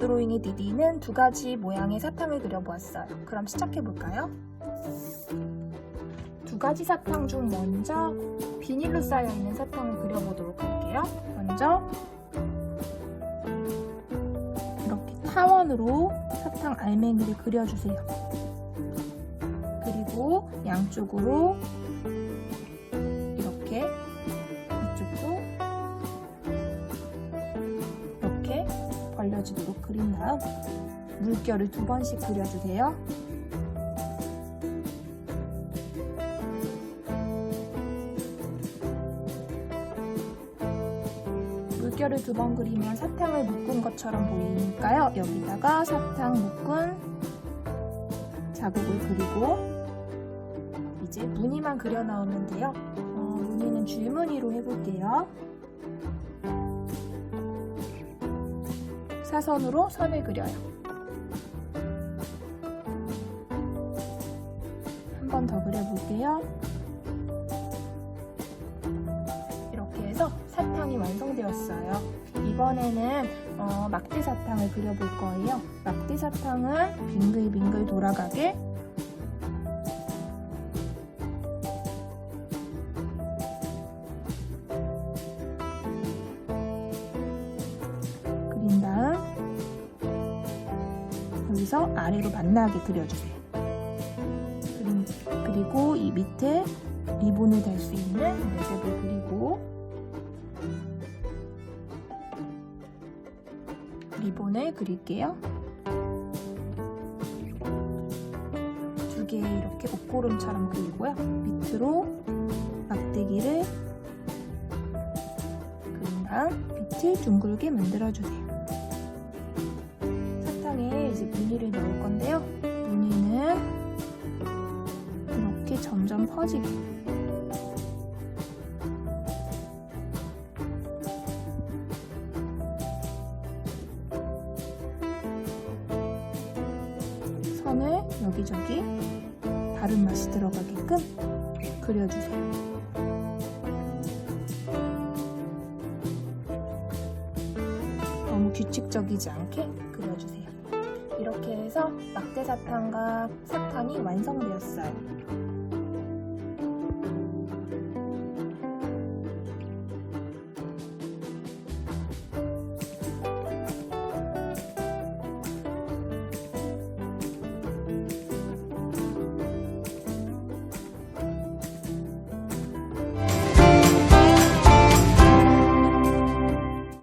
디디는 두 가지 모양의 사탕을 그려보았어요. 그럼 시작해볼까요? 두 가지 사탕 중 먼저 비닐로 쌓여있는 사탕을 그려보도록 할게요. 먼저 이렇게 타원으로 사탕 알맹이를 그려주세요. 그리고 양쪽으로 벌려지도록 그린 다음 물결을 두 번씩 그려주세요. 물결을 두 번 그리면 사탕을 묶은 것처럼 보이니까요. 여기다가 사탕 묶은 자국을 그리고 이제 무늬만 그려 나오면 돼요. 어, 무늬는 줄무늬로 해볼게요. 사선으로 선을 그려요. 한 번 더 그려볼게요. 이렇게 해서 사탕이 완성되었어요. 이번에는 어, 막대 사탕을 그려볼 거예요. 막대 사탕은 빙글빙글 돌아가게 여기서 아래로 만나게 그려주세요. 그리고 이 밑에 리본을 달수 있는 모습을 그리고 리본을 그릴게요. 두 개 이렇게 옷고름처럼 그리고요. 밑으로 막대기를 그린 다음 빛을 둥글게 만들어주세요. 점점 퍼지게 선을 여기저기 다른 맛이 들어가게끔 그려주세요. 너무 규칙적이지 않게 그려주세요. 이렇게 해서 막대 사탕과 사탕이 완성되었어요.